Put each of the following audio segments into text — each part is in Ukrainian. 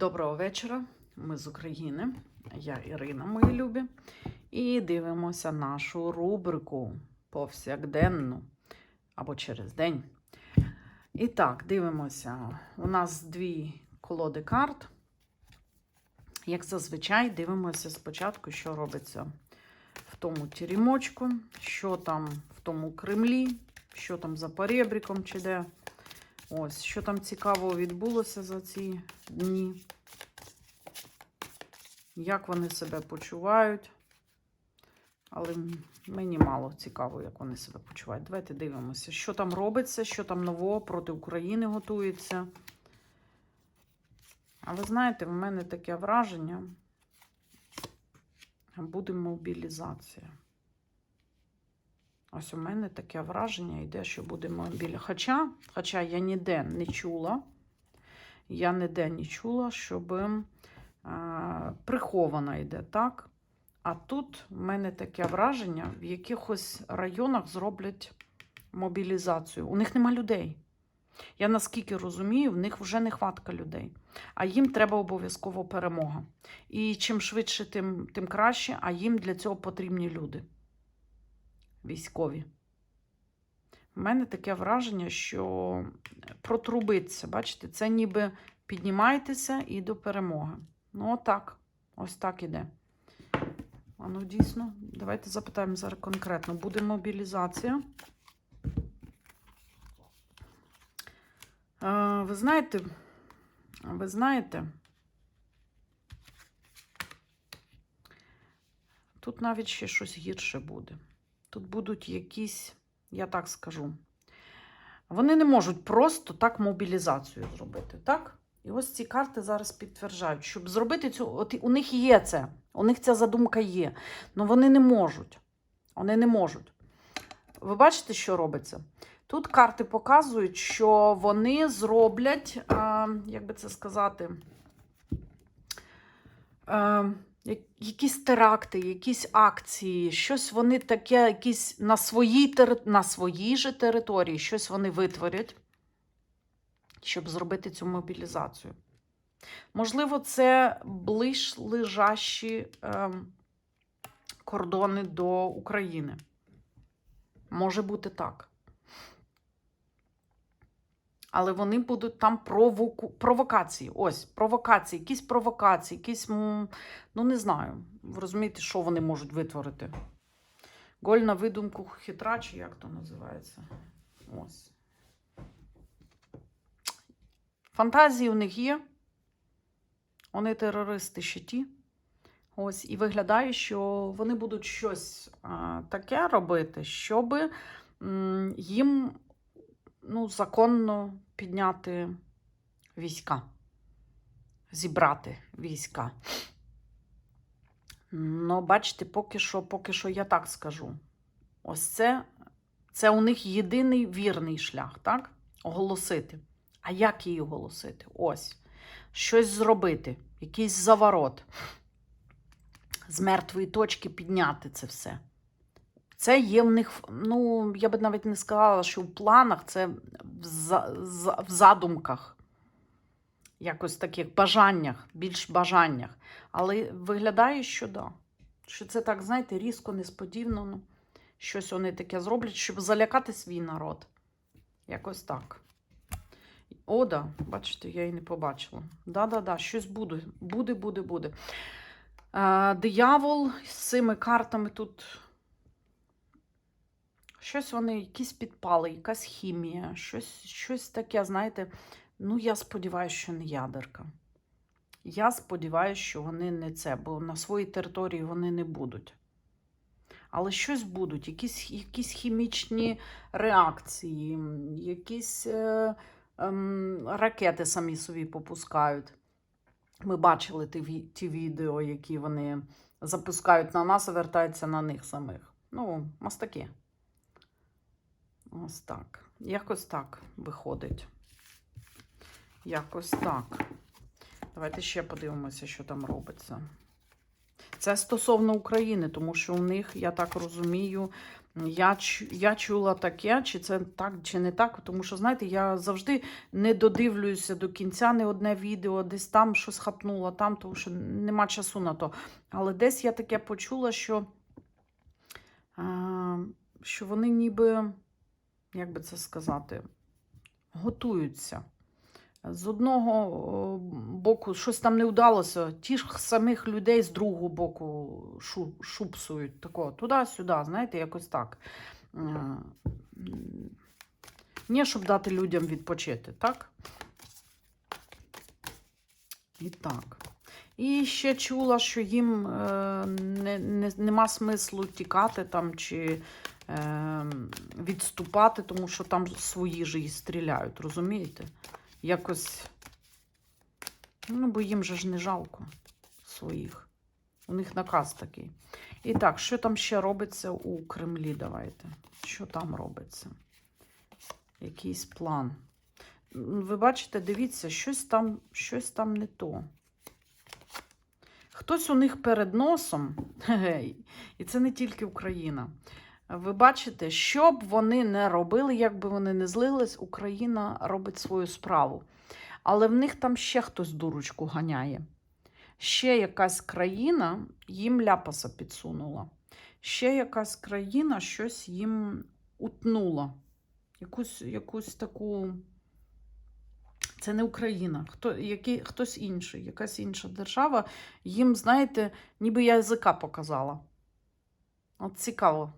Доброго вечора. Ми з України. Я Ірина, мої любі. І дивимося нашу рубрику повсякденну або через день. І так, дивимося. У нас дві колоди карт. Як зазвичай, дивимося спочатку, що робиться в тому тірімочку, що там в тому Кремлі, що там за перебріком чи де. Ось, що там цікавого відбулося за ці дні. Як вони себе почувають. Але мені мало цікаво, як вони себе почувають. Давайте дивимося, що там робиться, що там нового проти України готується. А ви знаєте, в мене таке враження. Буде мобілізація. Ось у мене таке враження йде, що буде мобілі. Хоча, хоча я ніде не чула, я ніде не чула, щоб е, прихована йде, так? А тут в мене таке враження, в якихось районах зроблять мобілізацію. У них нема людей. Я наскільки розумію, в них вже нехватка людей. А їм треба обов'язково перемога. І чим швидше, тим, тим краще, а їм для цього потрібні люди військові. У мене таке враження, що протрубиться, бачите, це ніби піднімайтеся і до перемоги. Ну, отак. Ось так іде. А ну, дійсно, давайте запитаємо зараз конкретно. Буде мобілізація? А, ви знаєте, ви знаєте, тут навіть ще щось гірше буде. Тут будуть якісь, я так скажу, вони не можуть просто так мобілізацію зробити, так? І ось ці карти зараз підтверджують, щоб зробити цю, от у них є це, у них ця задумка є, але вони не можуть. Вони не можуть. Ви бачите, що робиться? Тут карти показують, що вони зроблять, як би це сказати, якісь теракти, якісь акції, щось вони таке, якісь на своїй, на своїй же території, щось вони витворять, щоб зробити цю мобілізацію. Можливо, це ближ лежащі е, кордони до України. Може бути так. Але вони будуть там провоку... провокації. Ось, провокації, якісь провокації, якісь, ну не знаю. Розумієте, що вони можуть витворити? Голь на видумку хитра, чи як то називається? Ось. Фантазії у них є. Вони терористи ще ті. Ось, і виглядає, що вони будуть щось а, таке робити, щоб їм ну, законно підняти війська, зібрати війська. Ну, бачите, поки що, поки що я так скажу. Ось це, це у них єдиний вірний шлях, так? Оголосити. А як її оголосити? Ось. Щось зробити, якийсь заворот. З мертвої точки підняти це все. Це є в них, ну, я би навіть не сказала, що в планах, це в, задумках, якось таких бажаннях, більш бажаннях. Але виглядає, що да. Що це так, знаєте, різко, несподівано. Ну, щось вони таке зроблять, щоб залякати свій народ. Якось так. О, да, бачите, я її не побачила. Да-да-да, щось буде. Буде, буде, буде. Е, диявол з цими картами тут. Щось вони, якісь підпали, якась хімія, щось щось таке, знаєте, ну, я сподіваюся, що не ядерка. Я сподіваюся, що вони не це, бо на своїй території вони не будуть. Але щось будуть, якісь якісь хімічні реакції, якісь е, е, ракети самі собі попускають. Ми бачили ті, ті відео, які вони запускають на нас, а вертаються на них самих. Ну, мастаки. Ось так. Якось так виходить. Якось так. Давайте ще подивимося, що там робиться. Це стосовно України, тому що у них, я так розумію, я, я чула таке, чи це так, чи не так. Тому що, знаєте, я завжди не додивлююся до кінця не одне відео, десь там щось хапнула, там, тому що нема часу на то. Але десь я таке почула, що, що вони ніби, як би це сказати, готуються. З одного боку щось там не вдалося, ті ж самих людей з другого боку шу, шупсують тако, туди-сюди, знаєте, якось так. Не, щоб дати людям відпочити, так? І так. І ще чула, що їм е, не, не, нема смислу тікати там чи відступати, тому що там свої ж і стріляють, розумієте? Якось. Ну, бо їм же ж не жалко своїх. У них наказ такий. І так, що там ще робиться у Кремлі? Давайте. Що там робиться? Якийсь план. Ви бачите, дивіться, щось там, щось там не то. Хтось у них перед носом, і це не тільки Україна. Ви бачите, що б вони не робили, як би вони не злились, Україна робить свою справу. Але в них там ще хтось дурочку ганяє. Ще якась країна їм ляпаса підсунула. Ще якась країна щось їм утнула. Якусь, якусь таку. Це не Україна, хто, який, хтось інший, якась інша держава. Їм, знаєте, ніби я язика показала. От цікаво,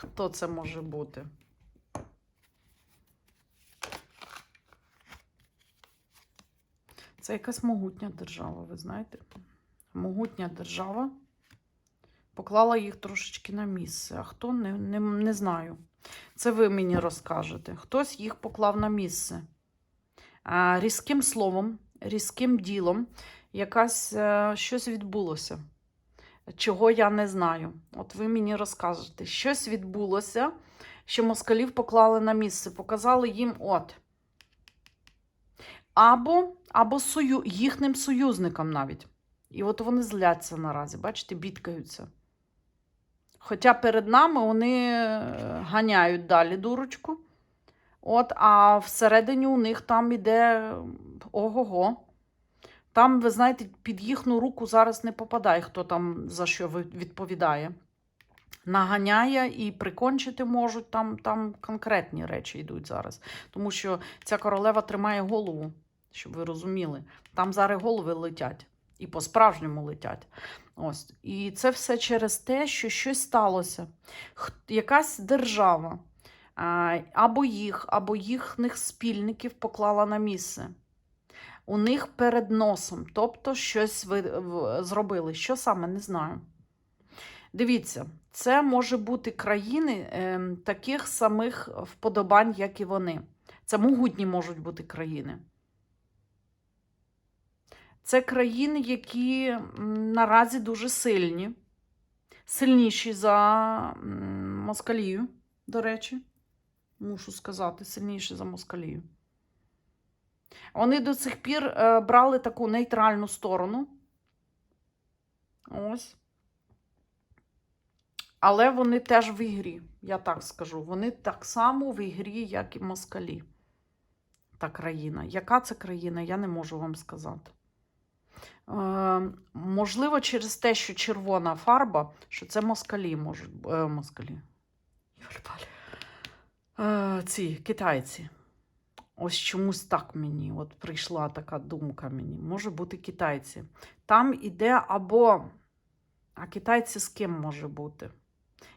хто це може бути. Це якась могутня держава, ви знаєте? Могутня держава поклала їх трошечки на місце. А хто не, не, не знаю. Це ви мені розкажете. Хтось їх поклав на місце. А, різким словом, різким ділом якась е, щось відбулося. Чого я не знаю. От ви мені розкажете. Щось відбулося, що москалів поклали на місце, показали їм от. Або, або сою, їхнім союзникам навіть. І от вони зляться наразі, бачите, бідкаються. Хоча перед нами вони е, ганяють далі дурочку. От, а всередині у них там іде ого-го. Там, ви знаєте, під їхню руку зараз не попадає, хто там за що відповідає. Наганяє і прикончити можуть, там, там конкретні речі йдуть зараз. Тому що ця королева тримає голову, щоб ви розуміли. Там зараз голови летять. І по-справжньому летять. Ось. І це все через те, що щось сталося. Якась держава або їх, або їхніх спільників поклала на місце. У них перед носом, тобто щось ви зробили. Що саме, не знаю. Дивіться, це може бути країни ем, таких самих вподобань, як і вони. Це могутні можуть бути країни. Це країни, які наразі дуже сильні, сильніші за Москалію, до речі, мушу сказати, сильніші за Москалію. Вони до цих пір е, брали таку нейтральну сторону. Ось. Але вони теж в ігрі, я так скажу. Вони так само в ігрі, як і москалі. Та країна. Яка це країна, я не можу вам сказати. Е, можливо, через те, що червона фарба, що це москалі можуть е, москалі. Е, ці китайці. Ось чомусь так мені. От прийшла така думка мені. Може бути китайці. Там іде або. А китайці з ким може бути?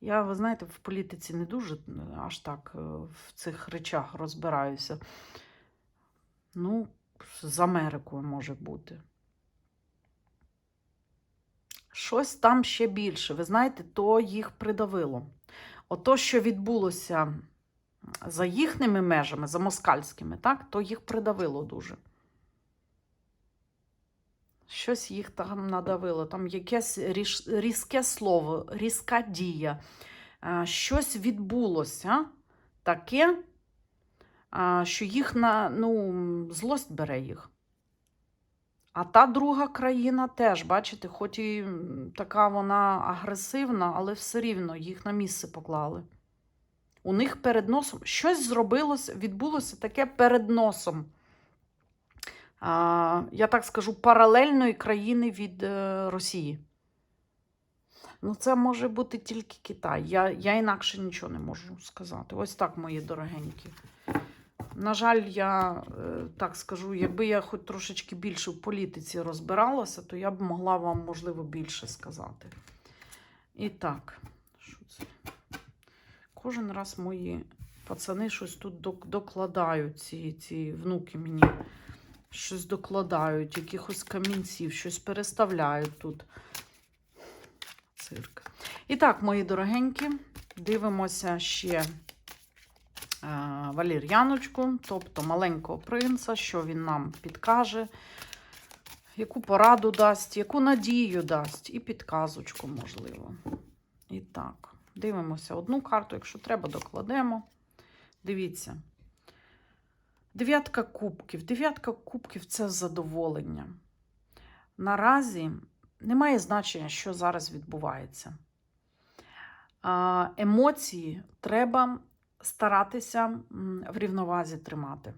Я, ви знаєте, в політиці не дуже е, аж так е, в цих речах розбираюся. Ну, з Америкою може бути. Щось там ще більше. Ви знаєте, то їх придавило. Ото, що відбулося за їхніми межами, за москальськими, так, то їх придавило дуже. Щось їх там надавило, там якесь різке слово, різка дія. Щось відбулося таке, що їх на, ну, злость бере їх. А та друга країна теж, бачите, хоч і така вона агресивна, але все рівно їх на місце поклали. У них перед носом щось зробилося, відбулося таке перед носом. Я так скажу, паралельної країни від е, Росії. Ну, це може бути тільки Китай. Я, я інакше нічого не можу сказати. Ось так, мої дорогенькі. На жаль, я е, так скажу, якби я хоч трошечки більше в політиці розбиралася, то я б могла вам, можливо, більше сказати. І так, що це? Кожен раз мої пацани щось тут докладають, ці, ці внуки мені щось докладають, якихось камінців, щось переставляють тут. Цирк. І так, мої дорогенькі, дивимося ще е, валір'яночку, тобто маленького принца, що він нам підкаже, яку пораду дасть, яку надію дасть, і підказочку, можливо. І так, дивимося одну карту, якщо треба, докладемо. Дивіться. Дев'ятка кубків. Дев'ятка кубків це задоволення. Наразі немає значення, що зараз відбувається. Емоції треба старатися в рівновазі тримати.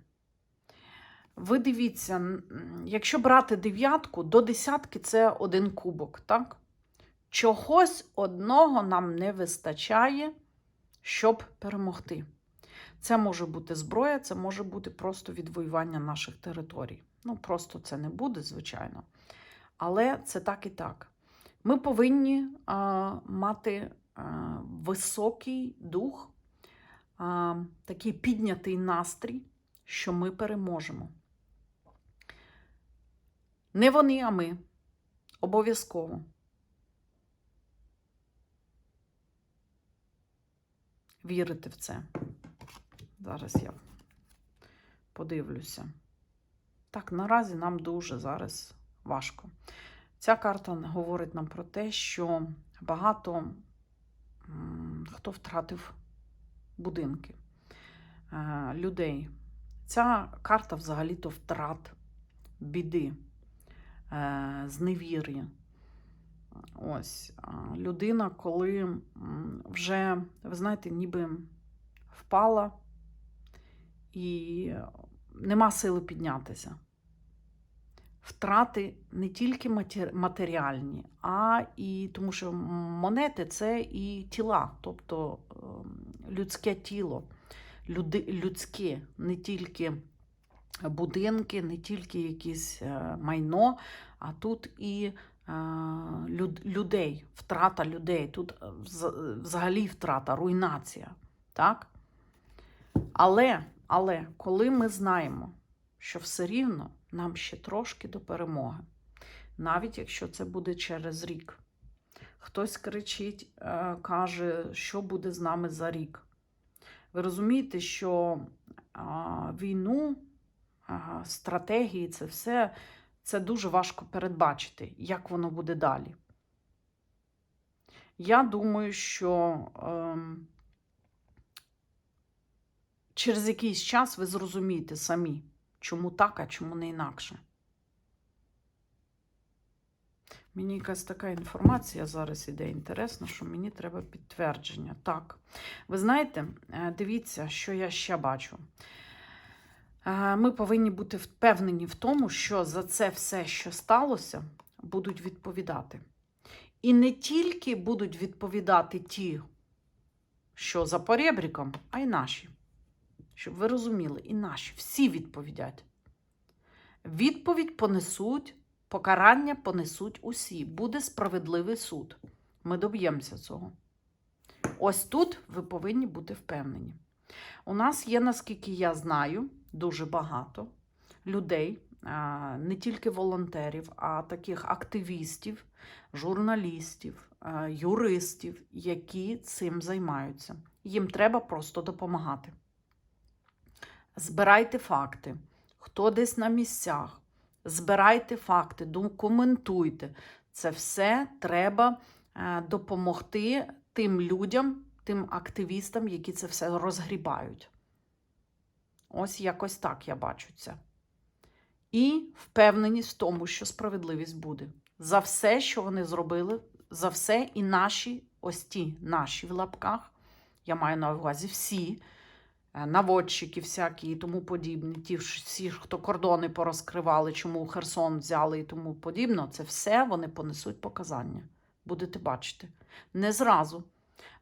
Ви дивіться, якщо брати дев'ятку, до десятки це один кубок, так? Чогось одного нам не вистачає, щоб перемогти. Це може бути зброя, це може бути просто відвоювання наших територій. Ну, просто це не буде, звичайно. Але це так і так. Ми повинні а, мати а, високий дух, а, такий піднятий настрій, що ми переможемо. Не вони, а ми. Обов'язково. Вірити в це. Зараз я подивлюся. Так, наразі нам дуже зараз важко. Ця карта говорить нам про те, що багато хто втратив будинки, е, людей. Ця карта взагалі-то втрат, біди, е, зневір'я. Ось людина, коли вже, ви знаєте, ніби впала і нема сили піднятися. Втрати не тільки матеріальні, а і тому що монети це і тіла, тобто ем, людське тіло, люди, людське, не тільки будинки, не тільки якесь е, майно, а тут і людей, втрата людей, тут е, взагалі втрата, руйнація. Так? Але, але коли ми знаємо, що все рівно нам ще трошки до перемоги, навіть якщо це буде через рік. Хтось кричить, е, каже, що буде з нами за рік. Ви розумієте, що війну, стратегії, це все це дуже важко передбачити, як воно буде далі. Я думаю, що ем, через якийсь час ви зрозумієте самі, чому так, а чому не інакше. Мені якась така інформація зараз іде інтересна, що мені треба підтвердження. Так, ви знаєте, е, дивіться, що я ще бачу. Ми повинні бути впевнені в тому, що за це все, що сталося, будуть відповідати. І не тільки будуть відповідати ті, що за поребриком, а й наші. Щоб ви розуміли, і наші всі відповідять. Відповідь понесуть, покарання понесуть усі. Буде справедливий суд. Ми доб'ємося цього. Ось тут ви повинні бути впевнені. У нас є, наскільки я знаю, дуже багато людей, не тільки волонтерів, а таких активістів, журналістів, юристів, які цим займаються. Їм треба просто допомагати. Збирайте факти, хто десь на місцях. Збирайте факти, документуйте. Це все треба е, допомогти тим людям, тим активістам, які це все розгрібають. Ось якось так я бачу це. і впевненість в тому, що справедливість буде. За все, що вони зробили, за все і наші, ось ті наші в лапках, я маю на увазі всі, е, наводчики всякі і тому подібні, ті всі, хто кордони порозкривали, чому Херсон взяли і тому подібне, це все вони понесуть показання. Будете бачити. Не зразу.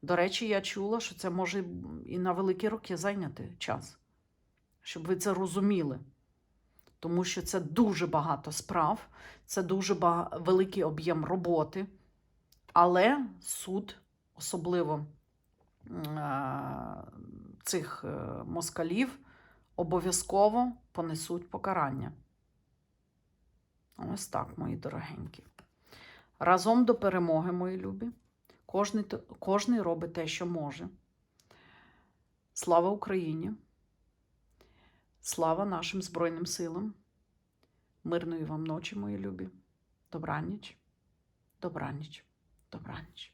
До речі, я чула, що це може і на великі роки зайняти час, щоб ви це розуміли. Тому що це дуже багато справ, це дуже бага... великий об'єм роботи. Але суд, особливо е, цих е, москалів, обов'язково понесуть покарання. Ось так, мої дорогенькі. Разом до перемоги, мої любі. Кожний, кожний робить те, що може. Слава Україні! Слава нашим Збройним силам! Мирної вам ночі, мої любі. Добраніч, добраніч, добраніч.